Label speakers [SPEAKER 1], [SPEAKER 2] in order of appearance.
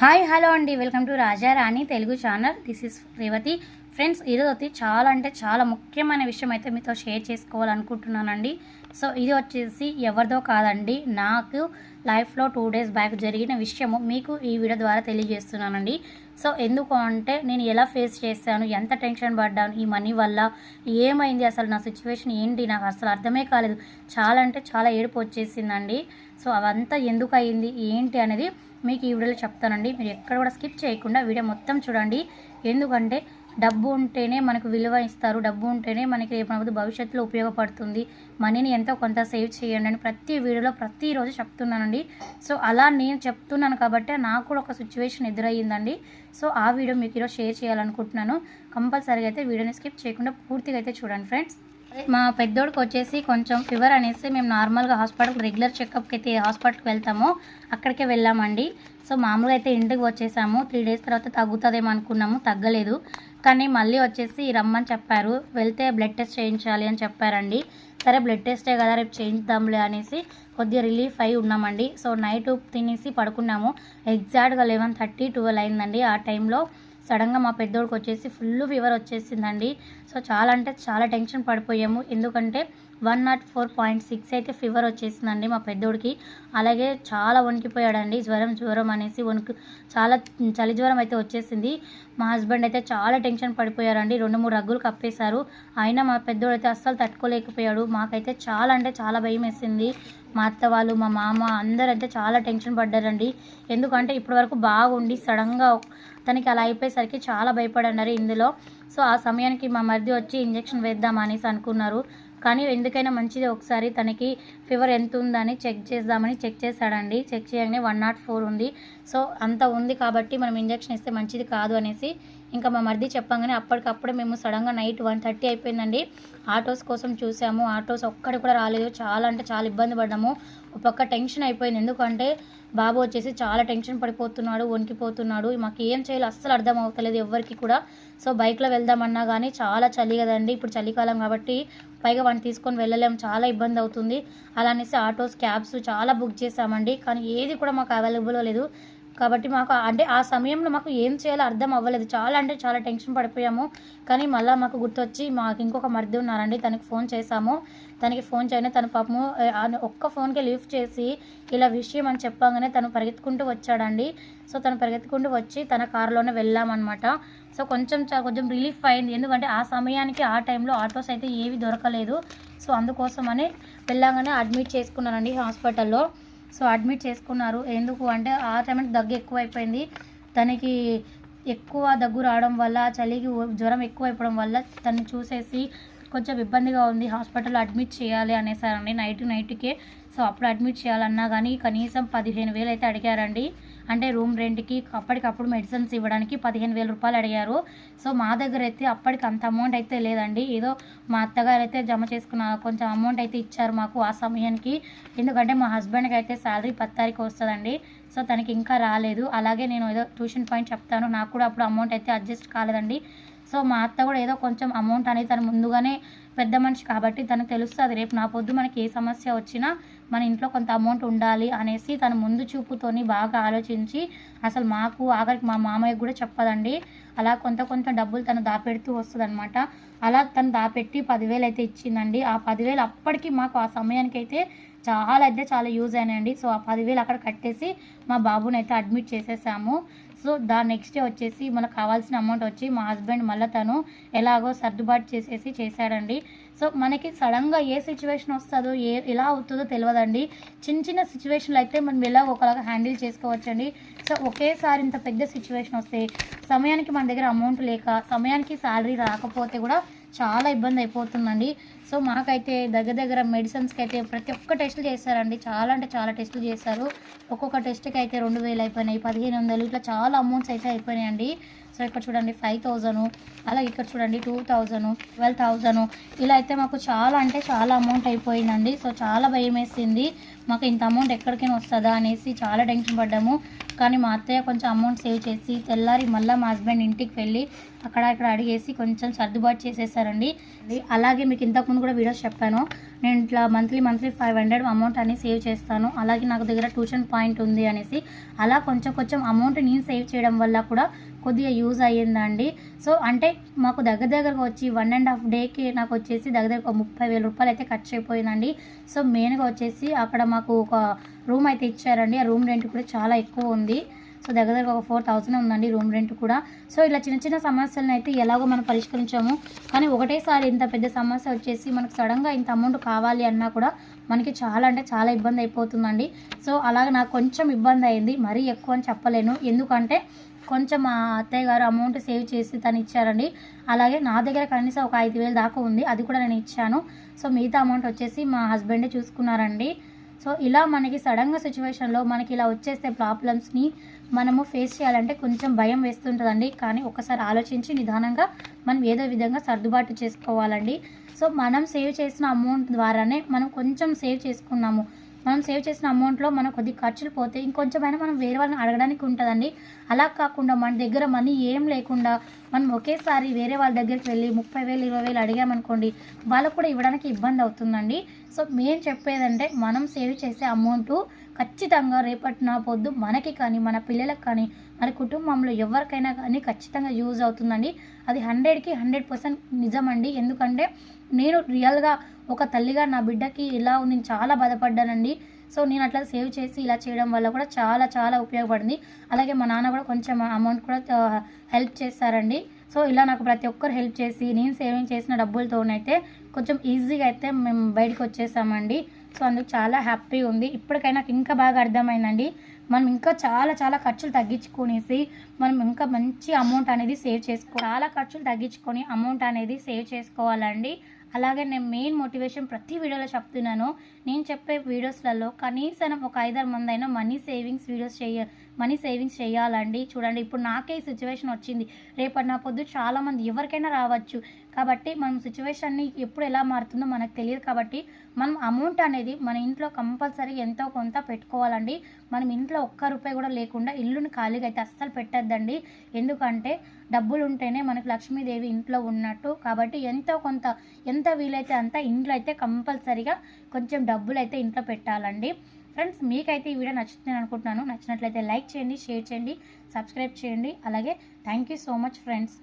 [SPEAKER 1] Hi hello అండి. Welcome to Rajarani Telugu channel. This is Revathi. Friends ఈరోజు వచ్చి చాలా అంటే చాలా ముఖ్యమైన విషయం అయితే మీతో షేర్ చేసుకోవాలనుకుంటున్నానండి. సో ఇది వచ్చేసి ఎవరిదో కాదండి నాకు లైఫ్లో టూ డేస్ బ్యాక్ జరిగిన విషయము మీకు ఈ వీడియో ద్వారా తెలియజేస్తున్నానండి. సో ఎందుకు అంటే నేను ఎలా ఫేస్ చేశాను ఎంత టెన్షన్ పడ్డాను ఈ మనీ వల్ల ఏమైంది అసలు నా సిచ్యువేషన్ ఏంటి నాకు అసలు అర్థమే కాలేదు. చాలా అంటే చాలా ఏడుపు వచ్చేసిందండి. సో అవంతా ఎందుకు అయింది ఏంటి అనేది మీకు ఈ వీడియోలో చెప్తానండి. మీరు ఎక్కడ కూడా స్కిప్ చేయకుండా వీడియో మొత్తం చూడండి. ఎందుకంటే డబ్బు ఉంటేనే మనకు విలువ ఇస్తారు. డబ్బు ఉంటేనే మనకి రేపు భవిష్యత్తులో ఉపయోగపడుతుంది. మనీని ఎంతో కొంత సేవ్ చేయండి అని ప్రతి వీడియోలో ప్రతిరోజు చెప్తున్నానండి. సో అలా నేను చెప్తున్నాను కాబట్టి నాకు కూడా ఒక సిచ్యువేషన్ ఎదురయ్యిందండి. సో ఆ వీడియో మీకు ఈరోజు షేర్ చేయాలనుకుంటున్నాను. కంపల్సరీగా అయితే వీడియోని స్కిప్ చేయకుండా పూర్తిగా అయితే చూడండి ఫ్రెండ్స్. మా పెద్దోడికి వచ్చేసి కొంచెం ఫీవర్ అనేసి మేము నార్మల్గా హాస్పిటల్ రెగ్యులర్ చెకప్కి అయితే హాస్పిటల్కి వెళ్తామో. అక్కడికే వెళ్ళామండి. సో మామూలుగా అయితే ఇంటికి వచ్చేసాము. త్రీ డేస్ తర్వాత తగ్గుతుందేమో అనుకున్నాము. తగ్గలేదు. కానీ మళ్ళీ వచ్చేసి రమ్మని చెప్పారు. వెళ్తే బ్లడ్ టెస్ట్ చేయించాలి అని చెప్పారండి. సరే బ్లడ్ టెస్టే కదా రేపు చేయించుదాంలే అనేసి కొద్దిగా రిలీఫ్ అయి ఉన్నామండి. సో నైట్ తినేసి పడుకున్నాము. ఎగ్జాక్ట్గా లెవెన్ థర్టీ ట్వెల్వ్ అయిందండి. ఆ టైంలో సడన్గా మా పెద్దోడికి వచ్చేసి ఫుల్ ఫీవర్ వచ్చేసిందండి. సో చాలా అంటే చాలా టెన్షన్ పడిపోయాము. ఎందుకంటే one nought four point six అయితే ఫీవర్ వచ్చేసిందండి మా పెద్దోడికి. అలాగే చాలా వణికిపోయాడండి. జ్వరం జ్వరం అనేసి వణుకు చాలా చలి జ్వరం అయితే వచ్చేసింది. మా హస్బెండ్ అయితే చాలా టెన్షన్ పడిపోయారండి. రెండు మూడు రగ్గులు కప్పేశారు. అయినా మా పెద్దోడు అయితే అస్సలు తట్టుకోలేకపోయాడు. మాకైతే చాలా అంటే చాలా భయం వేసింది. మా అత్త వాళ్ళు మా మామ అందరూ అయితే చాలా టెన్షన్ పడ్డారండి. ఎందుకంటే ఇప్పటివరకు బాగుండి సడన్గా తనకి అలా అయిపోయేసరికి చాలా భయపడన్నారు ఇందులో. సో ఆ సమయానికి మా మరిది వచ్చి ఇంజెక్షన్ వేద్దాం అనేసి అనుకున్నారు. కానీ ఎందుకైనా మంచిది ఒకసారి తనకి ఫీవర్ ఎంత ఉందని చెక్ చేద్దామని చెక్ చేశాడండి. చెక్ చేయగానే వన్ నాట్ ఫోర్ ఉంది. సో అంత ఉంది కాబట్టి మనం ఇంజెక్షన్ ఇస్తే మంచిది కాదు అనేసి ఇంకా మా మరిది చెప్పంగానే అప్పటికప్పుడే మేము సడన్గా నైట్ వన్ థర్టీ అయిపోయిందండి. ఆటోస్ కోసం చూసాము. ఆటోస్ ఒక్కడి కూడా రాలేదు. చాలా అంటే చాలా ఇబ్బంది పడ్డాము. ఒక పక్క టెన్షన్ అయిపోయింది. ఎందుకంటే బాబు వచ్చేసి చాలా టెన్షన్ పడిపోతున్నాడు వణికిపోతున్నాడు. మాకు ఏం చేయాలో అస్సలు అర్థం అవుతలేదు ఎవరికి కూడా. సో బైక్లో వెళ్దామన్నా కానీ చాలా చలి కదండి. ఇప్పుడు చలికాలం కాబట్టి పైగా వాడిని తీసుకొని వెళ్ళలేము చాలా ఇబ్బంది అవుతుంది. అలా అనేసి ఆటోస్ క్యాబ్స్ చాలా బుక్ చేసామండి కానీ ఏది కూడా మాకు అవైలబుల్ లేదు. కాబట్టి మాకు అంటే ఆ సమయంలో మాకు ఏం చేయాలో అర్థం అవ్వలేదు. చాలా అంటే చాలా టెన్షన్ పడిపోయాము. కానీ మళ్ళీ మాకు గుర్తొచ్చి మాకు ఇంకొక మరిది ఉన్నారండి. తనకి ఫోన్ చేశాము. తనకి ఫోన్ చేయని తన పాపము ఒక్క ఫోన్కి లిఫ్ట్ చేసి ఇలా విషయం అని చెప్పగానే తను పరిగెత్తుకుంటూ వచ్చాడండి. సో తను పరిగెత్తుకుంటూ వచ్చి తన కారులోనే వెళ్ళామన్నమాట. సో కొంచెం కొంచెం రిలీఫ్ అయింది. ఎందుకంటే ఆ సమయానికి ఆ టైంలో ఆటోస్ అయితే ఏవి దొరకలేదు. సో అందుకోసమని వెళ్ళగానే అడ్మిట్ చేసుకున్నానండి హాస్పిటల్లో. సో అడ్మిట్ చేసుకున్నారు. ఎందుకు అంటే ఆ టైంకి దగ్గు ఎక్కువైపోయింది. తనకి ఎక్కువ దగ్గు రావడం వల్ల చలికి జ్వరం ఎక్కువ అయిపోవడం వల్ల తను చూసేసి కొంచెం ఇబ్బందిగా ఉంది. హాస్పిటల్లో అడ్మిట్ చేయాలి అనేసారండి నైట్ నైట్కే. సో అప్పుడు అడ్మిట్ చేయాలన్నా కానీ కనీసం పదిహేను వేలు అయితే అడిగారండి. అంటే రూమ్ రెంట్కి అప్పటికప్పుడు మెడిసిన్స్ ఇవ్వడానికి పదిహేను వేల రూపాయలు అడిగారు. సో మా దగ్గర అయితే అప్పటికి అంత అమౌంట్ అయితే లేదండి. ఏదో మా అత్తగారు అయితే జమ చేసుకున్న కొంచెం అమౌంట్ అయితే ఇచ్చారు మాకు ఆ సమయానికి. ఎందుకంటే మా హస్బెండ్కి అయితే శాలరీ పది తారీఖు వస్తుందండి. సో తనకి ఇంకా రాలేదు. అలాగే నేను ఏదో ట్యూషన్ పాయింట్ చెప్తాను. నాకు కూడా అప్పుడు అమౌంట్ అయితే అడ్జస్ట్ కాలేదండి. సో మా అత్త కూడా ఏదో కొంచెం అమౌంట్ అనేది తను ముందుగానే పెద్ద మనిషి కాబట్టి తనకు తెలుస్తుంది రేపు నా పొద్దు మనకి ఏ సమస్య వచ్చినా మన ఇంట్లో కొంత అమౌంట్ ఉండాలి అనేసి తను ముందు చూపుతోని బాగా ఆలోచించి అసలు మాకు ఆఖరికి మా మామయ్య కూడా చెప్పదండి. అలా కొంత కొంత డబ్బులు తను దాపెడుతూ వస్తుంది అలా తను దాపెట్టి పదివేలు అయితే ఇచ్చిందండి. ఆ పదివేలు అప్పటికి మాకు ఆ సమయానికి అయితే చాలా అయితే చాలా యూజ్ అయినాయండి. సో ఆ పదివేలు అక్కడ కట్టేసి మా బాబుని అయితే అడ్మిట్ చేసేసాము. సో దాని నెక్స్ట్ డే వచ్చేసి మనకు కావాల్సిన అమౌంట్ వచ్చి మా హస్బెండ్ మళ్ళీ తను ఎలాగో సర్దుబాటు చేసేసి చేశాడండి. సో మనకి సడన్గా ఏ సిచ్యువేషన్ వస్తుందో ఏ ఎలా అవుతుందో తెలియదండి చిన్న చిన్న సిచ్యువేషన్లు అయితే మనం ఎలా ఒకలాగా హ్యాండిల్ చేసుకోవచ్చండి. సో ఒకేసారి ఇంత పెద్ద సిచ్యువేషన్ వస్తే సమయానికి మన దగ్గర అమౌంట్ లేక సమయానికి శాలరీ రాకపోతే కూడా చాలా ఇబ్బంది అయిపోతుందండి. సో మాకైతే దగ్గర దగ్గర మెడిసిన్స్కి అయితే ప్రతి ఒక్క టెస్టులు చేశారండి. చాలా అంటే చాలా టెస్టులు చేశారు. ఒక్కొక్క టెస్ట్కి అయితే రెండు వేలు అయిపోయినాయి పదిహేను వందలు ఇట్లా చాలా అమౌంట్స్ అయితే అయిపోయినాయండి. సో ఇక్కడ చూడండి ఫైవ్ థౌజండ్ అలాగే ఇక్కడ చూడండి టూ థౌజండ్ ట్వెల్వ్ థౌజండ్ ఇలా అయితే మాకు చాలా అంటే చాలా అమౌంట్ అయిపోయిందండి. సో చాలా భయం వేసింది. మాకు ఇంత అమౌంట్ ఎక్కడికైనా వస్తుందా అనేసి చాలా టెన్షన్ పడ్డాము. కానీ మా అత్తయ్య కొంచెం అమౌంట్ సేవ్ చేసి తెల్లారి మళ్ళీ మా హస్బెండ్ ఇంటికి వెళ్ళి అక్కడ ఇక్కడ అడిగేసి కొంచెం సర్దుబాటు చేసేసారండి. అలాగే మీకు ఇంతకుముందు ఇంతకుముందు కూడా వీడియోస్ చెప్పాను. నేను ఇట్లా monthly monthly five hundred amount అని సేవ్ చేస్తాను. అలాగే నాకు దగ్గర ట్యూషన్ పాయింట్ ఉంది అనేసి. అలా కొంచెం కొంచెం అమౌంట్ నేను సేవ్ చేయడం వల్ల కూడా కొద్దిగా యూజ్ అయ్యిందండి. సో అంటే మాకు దగ్గర దగ్గరకు వచ్చి వన్ అండ్ హాఫ్ డేకి నాకు వచ్చేసి దగ్గర దగ్గర ఒక ముప్పై వేల రూపాయలు అయితే ఖర్చు అయిపోయిందండి. సో మెయిన్గా వచ్చేసి అక్కడ మాకు ఒక రూమ్ అయితే ఇచ్చారండి. ఆ రూమ్ రెంట్ కూడా చాలా ఎక్కువ ఉంది. సో దగ్గర దగ్గర ఒక ఫోర్ థౌసండ్ ఉందండి రూమ్ రెంట్ కూడా. సో ఇలా చిన్న చిన్న సమస్యలను అయితే ఎలాగో మనం పరిష్కరించాము. కానీ ఒకటేసారి ఇంత పెద్ద సమస్య వచ్చేసి మనకు సడన్గా ఇంత అమౌంట్ కావాలి అన్నా కూడా మనకి చాలా అంటే చాలా ఇబ్బంది అయిపోతుందండి. సో అలాగే నాకు కొంచెం ఇబ్బంది అయింది. మరీ ఎక్కువ అని చెప్పలేను. ఎందుకంటే కొంచెం మా అత్తయ్య గారు అమౌంట్ సేవ్ చేసి తను ఇచ్చారండి. అలాగే నా దగ్గర కనీసం ఒక ఐదు వేలు దాకా ఉంది. అది కూడా నేను ఇచ్చాను. సో మిగతా అమౌంట్ వచ్చేసి మా హస్బెండే చూసుకున్నారండి. సో ఇలా మనకి సడన్గా సిచ్యువేషన్లో మనకి ఇలా వచ్చేస్తే ప్రాబ్లమ్స్ని మనము ఫేస్ చేయాలంటే కొంచెం భయం వేస్తుంటుందండి. కానీ ఒకసారి ఆలోచించి నిదానంగా మనం ఏదో విధంగా సర్దుబాటు చేసుకోవాలండి. సో మనం సేవ్ చేసిన అమౌంట్ ద్వారానే మనం కొంచెం సేవ్ చేసుకున్నాము. మనం సేవ్ చేసిన అమౌంట్లో మనం కొద్ది ఖర్చులు పోతే ఇంకొంచెమైనా మనం వేరే వాళ్ళని అడగడానికి ఉంటుందండి. అలా కాకుండా మన దగ్గర మనీ ఏం లేకుండా మనం ఒకేసారి వేరే వాళ్ళ దగ్గరికి వెళ్ళి ముప్పై వేలు ఇరవై వేలు అడిగామనుకోండి వాళ్ళకు కూడా ఇవ్వడానికి ఇబ్బంది అవుతుందండి. సో మేము చెప్పేదంటే మనం సేవ్ చేసే అమౌంట్ ఖచ్చితంగా రేపటి నా పొద్దు మనకి కానీ మన పిల్లలకు కానీ మన కుటుంబంలో ఎవరికైనా కానీ ఖచ్చితంగా యూజ్ అవుతుందండి. అది హండ్రెడ్కి హండ్రెడ్ పర్సెంట్ నిజమండి. ఎందుకంటే నేను రియల్గా ఒక తల్లిగా నా బిడ్డకి ఇలా నేను చాలా బాధపడ్డానండి. సో నేను అట్లా సేవ్ చేసి ఇలా చేయడం వల్ల కూడా చాలా చాలా ఉపయోగపడింది. అలాగే మా నాన్న కూడా కొంచెం అమౌంట్ కూడా హెల్ప్ చేస్తారండి. సో ఇలా నాకు ప్రతి ఒక్కరు హెల్ప్ చేసి నేను సేవింగ్ చేసిన డబ్బులతోనైతే కొంచెం ఈజీగా అయితే మేము బయటకు వచ్చేసామండి. సో అందుకు చాలా హ్యాపీ ఉంది. ఇప్పటికైనా నాకు ఇంకా బాగా అర్థమైందండి. మనం ఇంకా చాలా చాలా ఖర్చులు తగ్గించుకునేసి మనం ఇంకా మంచి అమౌంట్ అనేది సేవ్ చేసుకో చాలా ఖర్చులు తగ్గించుకొని అమౌంట్ అనేది సేవ్ చేసుకోవాలండి. అలాగే నేను మెయిన్ మోటివేషన్ ప్రతి వీడియోలో చెప్తున్నాను. నేను చెప్పే వీడియోస్లలో కనీసం ఒక ఐదారు మంది అయినా మనీ సేవింగ్స్ వీడియోస్ చేయ మనీ సేవింగ్స్ చేయాలండి. చూడండి ఇప్పుడు నాకే ఈ సిచ్యువేషన్ వచ్చింది. రేపటి నా పొద్దు చాలామంది ఎవరికైనా రావచ్చు. కాబట్టి మనం సిచ్యువేషన్ని ఎప్పుడు ఎలా మారుతుందో మనకు తెలియదు కాబట్టి మనం అమౌంట్ అనేది మన ఇంట్లో కంపల్సరీ ఎంతో కొంత పెట్టుకోవాలండి. మనం ఇంట్లో ఒక్క రూపాయి కూడా లేకుండా ఇల్లుని ఖాళీగా అయితే అస్సలు పెట్టద్దండి. ఎందుకంటే డబ్బులు ఉంటేనే మనకు లక్ష్మీదేవి ఇంట్లో ఉన్నట్టు. కాబట్టి ఎంతో కొంత ఎంత వీలైతే అంత ఇంట్లో అయితే కంపల్సరీగా కొంచెం డబ్బులు అయితే ఇంట్లో పెట్టాలండి. ఫ్రెండ్స్ మీకైతే ఈ వీడియో నచ్చుతుందని అనుకుంటున్నాను. నచ్చినట్లయితే లైక్ చేయండి షేర్ చేయండి సబ్స్క్రైబ్ చేయండి. అలాగే thank you so much friends.